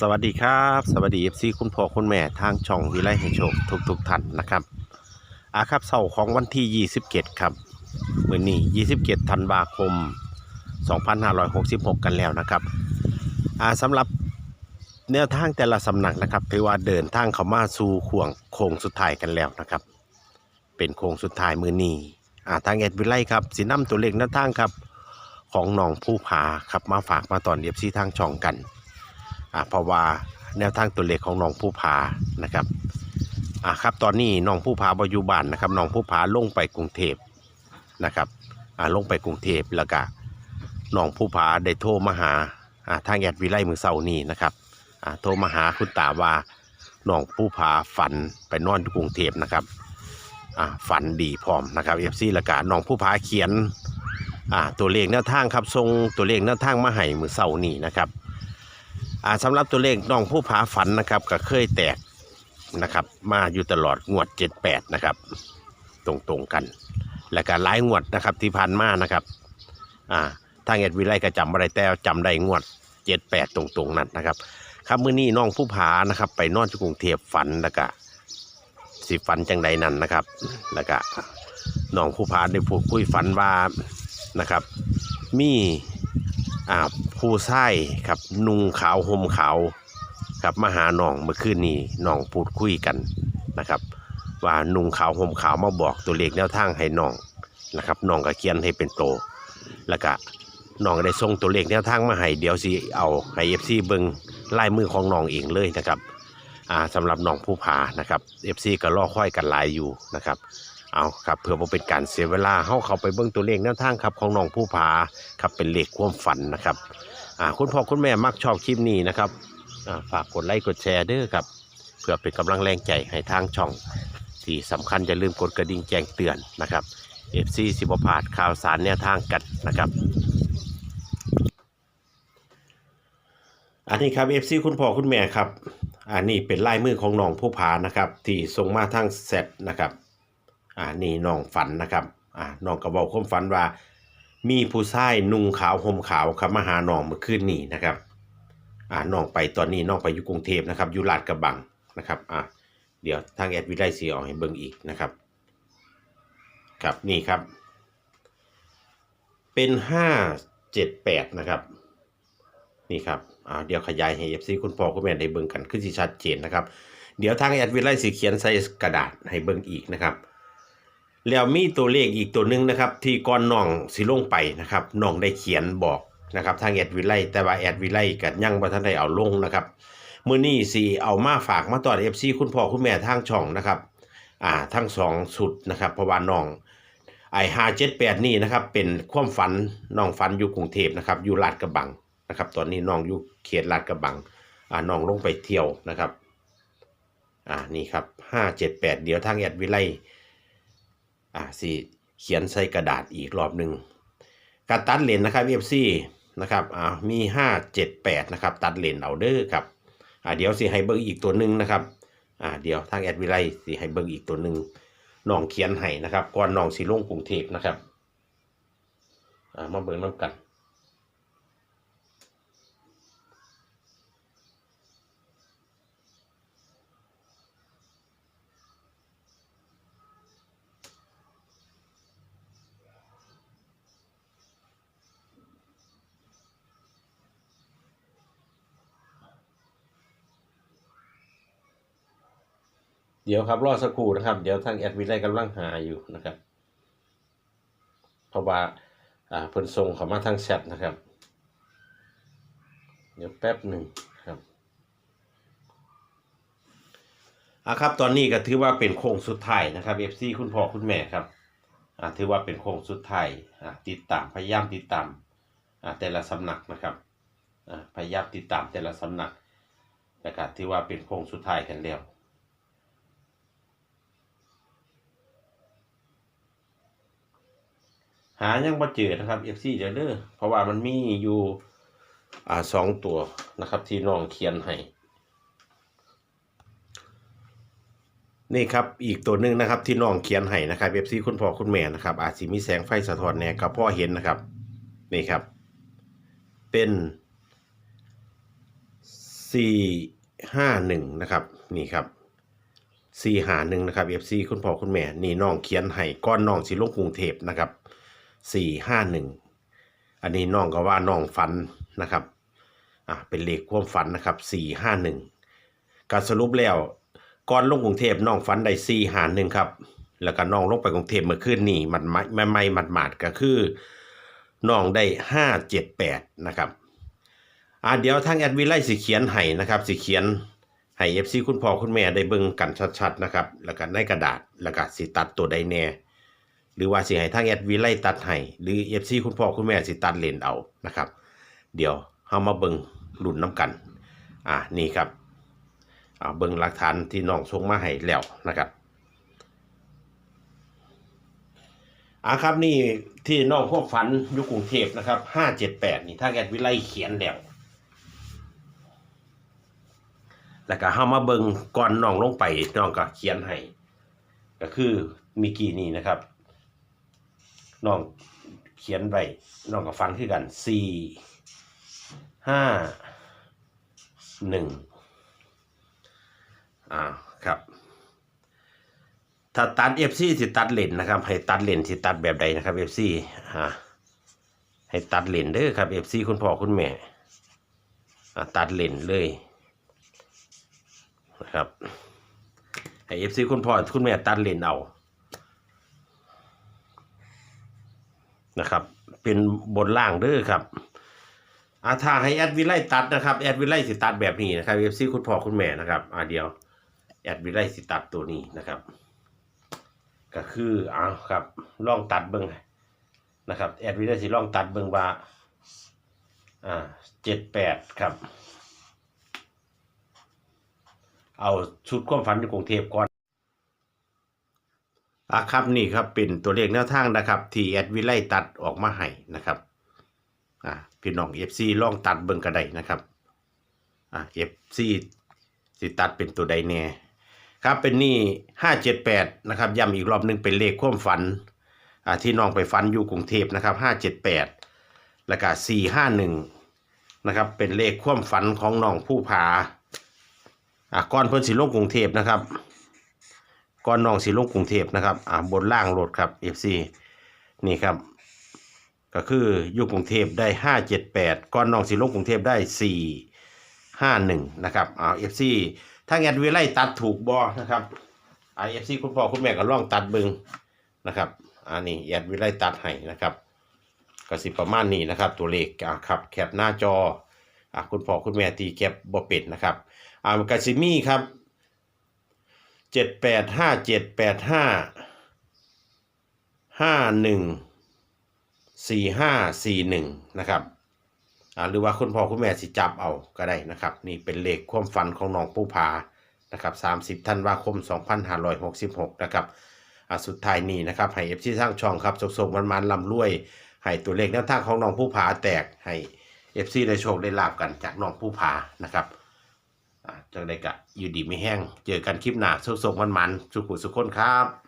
สวัสดีครับ สวัสดีเอฟซีคุณพ่อคุณแม่ทางช่องวิไลให้โชคทุกทุกท่านนะครับอาครับเสาร์ของวันที่ 27 ครับมื่อนี้ 27ธันวาคม 2566 กันแล้วนะครับอาสำหรับแนวทางแต่ละสำนักนะครับถือว่าเดินทางเข้ามาสู่ข่วงโค้งสุดท้ายกันแล้วนะครับ เป็นโค้งสุดท้ายมือนี้อาทางเอ็ดวิไลครับสีน้ำตัวเลขแนวทางครับของน้องผู้ผาครับมาฝากมาตอนเอฟซีทางช่องกัน อ่าเพราะว่าแนวทางตัวเลขของน้องผู้ผานะครับอ่าครับตอนนี้น้องผู้ผาปัจจุบันนะครับน้องผู้ผาลงไปกรุงเทพนะครับอ่าลงไปกรุงเทพแล้วก็น้องผู้ผาได้โทรมาหาอ่าทางแอดวิไลมือเสาร์นี้นะครับอ่าโทรมาหาคุณตาว่าน้องผู้ผาฝันไปนอนที่กรุงเทพนะครับอ่าฝันดีพร้อมนะครับเอฟซีแล้วก็น้องผู้ผาเขียนอ่าตัวเลขแนวทางครับทรงตัวเลขแนวทางมาให้มือเสาร์นี้นะครับ อ่าสำหรับตัวเลขน้องผู้ผาฝันนะครับก็เคยแตกนะครับ มาอยู่ตลอดงวด 78 นะครับ ตรงๆกัน และก็หลายงวดนะครับที่ผ่านมานะครับอ่าทางเอ็ดวิไลก็จำอะไรแต่จำได้งวด 78 ตรงๆ นั้นนะครับ ครับมื้อนี้น้องผู้ผานะครับ ไปนอนที่กรุงเทพฝันแล้วก็สิฝันจังใดนั้นนะครับ แล้วก็น้องผู้ผาได้พูดคุยฝันว่านะครับ มี อ่าผู้ชายครับนุ่งขาวห่มขาวครับมาหาน้องเมื่อคืนนี้น้องพูดคุยกันนะครับ ว่านุ่งขาวห่มขาวมาบอกตัวเลขแนวทางให้น้องนะครับน้องก็เขียนให้เป็นโต แล้วก็น้องได้ส่งตัวเลขแนวทางมาให้เดี๋ยวสิเอาให้เอฟซีเบิงลายมือของน้องเองเลยนะครับอ่าสำหรับน้องผู้ผานะครับเอฟซีก็รอค่อยกันหลายอยู่นะครับ เอาครับเพื่อบ่เป็นการเสียเวลาเฮาเข้าไปเบิ่งตัวเลขแนวทางครับของน้องผู้ผาครับเป็นเลขความฝันนะครับอ่าคุณพ่อคุณแม่มักชอบคลิปนี้นะครับอ่าฝากกดไลค์กดแชร์เด้อครับเพื่อเป็นกำลังแรงใจให้ทางช่อง ที่สำคัญอย่าลืมกดกระดิ่งแจ้งเตือนนะครับ FC สิบพลาดข่าวสารแนวทางกันนะครับ อันนี้ครับ FC คุณพ่อคุณแม่ครับ อันนี้เป็นลายมือของน้องผู้ผานะครับ ที่ส่งมาทางเซตนะครับ อ่านี่น้องฝันนะครับอ่าน้องกระบอกความฝันว่า มีผู้ชายนุ่งขาวห่มขาวครับมาหาน้องเมื่อคืนนี้นะครับอ่าน้องไปตอนนี้น้องไปอยู่กรุงเทพนะครับอยู่ลาดกระบังนะครับอ่าเดี๋ยวทางแอดวิไลสีออกให้เบิ่งอีกนะครับ ครับนี่ครับ เป็นห้าเจ็ดแปดนะครับ นี่ครับอ่าเดี๋ยวขยายให้เอฟซีคุณพ่อคุณแม่ได้เบิ่งกันขึ้นที่ชัดเจนนะครับ เดี๋ยวทางแอดวิไลสีเขียนใส่กระดาษให้เบิ่งอีกนะครับ แล้วมีตัวเลขอีกตัวหนึ่งนะครับ ที่ก่อนน้องสิลงไปนะครับน้องได้เขียนบอกนะครับทางแอดวิไลแต่ว่าแอดวิไลก็ยังบ่ทันได้เอาลงนะครับมื้อนี้สิเอามาฝากมาตอน FC คุณพ่อคุณแม่ทางช่องนะครับอ่าทั้งสองสุดนะครับเพราะว่าน้องไอ้578นี่นะครับเป็นความฝันน้องฝันอยู่กรุงเทพนะครับอยู่ลาดกระบังนะครับ ตอนนี้น้องอยู่เขตลาดกระบังอ่าน้องลงไปเที่ยวนะครับอ่านี่ครับ578เดี๋ยวทางแอดวิไล อ่าสิเขียนใส่กระดาษอีกรอบหนึ่งการตัดเลนนะครับ FC นะครับอ่ามีห้าเจ็ดแปดนะครับ ตัดเลนเอาเด้อครับอ่าเดี๋ยวสิให้เบิ้งอีกตัวหนึ่งนะครับอ่าเดี๋ยวทางแอดวิไลสิให้เบิ้งอีกตัวหนึ่งน้องเขียนให้นะครับก่อนน้องสิลงกรุงเทพนะครับอ่ามาเบิ้งน้ำกัน เดี๋ยวครับรอสักครู่นะครับ เดี๋ยวทางแอดวิไลกำลังหาอยู่นะครับ เพราะว่าอ่าเพิ่นส่งเข้ามาทางแชทนะครับ เดี๋ยวแป๊บหนึ่งครับอะครับ ตอนนี้ก็ถือว่าเป็นโค้งสุดท้ายนะครับ FC คุณพ่อคุณแม่ครับอ่าถือว่าเป็นโค้งสุดท้ายอ่าติดตามพยายามติดตามอ่าแต่ละสำนักนะครับอ่าพยายามติดตามแต่ละสำนักนะครับถือว่าเป็นโค้งสุดท้ายกันแล้ว หายังบ่เจอนะครับ FC เดี๋ยวเด้อเพราะว่ามันมีอยู่อ่าสองตัวนะครับ ที่น้องเขียนให้นี่ครับอีกตัวหนึ่งนะครับที่น้องเขียนให้นะครับ FC คุณพ่อคุณแม่นะครับอาจสิมีแสงไฟสะท้อนแน่กับพ่อเห็นนะครับนี่ครับ เป็นสี่ห้าหนึ่งนะครับนี่ครับสี่หาหนึ่งนะครับเอฟซีคุณพ่อคุณแม่นี่น้องเขียนให้ก้อนน้องสิลงกรุงเทพนะครับ สี่ห้าหนึ่งอันนี้น้องก็ว่าน้องฝันนะครับอะเป็นเลขความฝันนะครับสี่ห้าหนึ่งการสรุปแล้วก่อนลงกรุงเทพน้องฝันได้สี่หาหนึ่งครับ แล้วก็น้องลงไปกรุงเทพเมื่อคืนนี่มันไม่ไม่ไม่หมัดหมาดก็คือน้องได้ห้าเจ็ดแปดนะครับอ่าเดี๋ยวทางแอดวิไลสิเขียนให้นะครับสิเขียนให้เอฟซีคุณพ่อคุณแม่ได้เบิ่งกันชัดๆนะครับ แล้วก็ในกระดาษแล้วก็สิตัดตัวใดแน่ หรือว่าสิให้ทางแอดวิไลตัดให้หรือเอฟซีคุณพ่อคุณแม่สิตัดเลนเอานะครับ เดี๋ยวเฮามาเบิ่งรุ่นน้ำกัน อ่านี่ครับอ่าเบิงหลักฐานที่น้องส่งมาให้แล้วนะครับอ่าครับนี่ที่น้องพวกฝันยู่กรุงเทพนะครับ578นี่ทางแอดวิไลเขียนแล้วแล้วก็เฮามาเบิงก่อนน้องลงไปน้องก็เขียนให้ก็คือมีกี่นี่นะครับ น้องเขียนไว้น้องก็ฟังคือกันสี่ห้าหนึ่งอ่าครับ ถ้าตัด FC สิตัดเลนนะครับ ให้ตัดเลนสิตัดแบบใดนะครับ FC ฮะให้ตัดเลนเด้อครับ FC คุณพ่อคุณแม่ตัดเลนเลยนะครับให้เอฟซีคุณพ่อคุณแม่ตัดเลนเอา นะครับ เป็นบนล่างเด้อครับอาถ้าให้แอดวิไลตัดนะครับแอดวิไลสิตัดแบบนี้นะครับเอฟซีคุณพ่อคุณแม่นะครับอ่าเดียวแอดวิไลสิตัดตัวนี้นะครับ ก็คืออ้าครับลองตัดเบิ้งนะครับแอดวิไลสิลองตัดเบิ้งว่าอ่าเจ็ดแปดครับ เอาชุดความฝันอยู่กรุงเทพก่อน อะครับนี่ครับเป็นตัวเลขแนวทางนะครับที่แอดวิไลตัดออกมาให้นะครับอะพี่น้องเอฟซีลองตัดเบิ่งก็ได้นะครับอะเอฟซีสิตัดเป็นตัวใดแน่ครับเป็นนี่ห้าเจ็ดแปดนะครับย้ำอีกรอบหนึ่งเป็นเลขความฝันอะที่น้องไปฝันอยู่กรุงเทพนะครับห้าเจ็ดแปดแล้วก็สี่ห้าหนึ่งนะครับเป็นเลขความฝันของน้องผู้ผาอะก่อนเพิ่นสิลงกรุงเทพนะครับ ก่อนน้องสิลงกรุงเทพนะครับอ่าบนล่างรถครับ FC นี่ครับ ก็คืออยู่กรุงเทพได้ห้าเจ็ดแปดก่อนน้องสิลงกรุงเทพได้สี่ห้าหนึ่งนะครับอ่า FC ถ้าแอดวิไลตัดถูกบอนะครับอ่า FC คุณพ่อคุณแม่ก็ลองตัดบิงนะครับอันนี้แอดวิไลตัดให้นะครับก็สิประมาณนี้นะครับ ตัวเลขอ่าครับแคปหน้าจออ่าคุณพ่อคุณแม่ตีแคปบ่เป็ดนะครับอ่ากาซิมี่ครับ เจ็ดแปดห้าเจ็ดแปดห้าห้าหนึ่งสี่ห้าสี่หนึ่งนะครับหรือว่าคุณพ่อคุณแม่สิจับเอาก็ได้นะครับ นี่เป็นเลขความฝันของน้องผู้พานะครับสามสิบธันว่าคมสองพันห้าร้อยหกสิบหกนะครับสุดท้ายนี้นะครับให้เอฟซีสร้างช่องครับส่งๆมันๆลำรวยให้ตัวเลขแนวทางของน้องผู้พาแตกให้เอฟซีได้โชคได้ลาบกันจากน้องผู้พานะครับ จังใดกะอยู่ดีไม่แห้ง เจอกันคลิปหน้าสุกๆมันๆ สุขุสุขคนครับ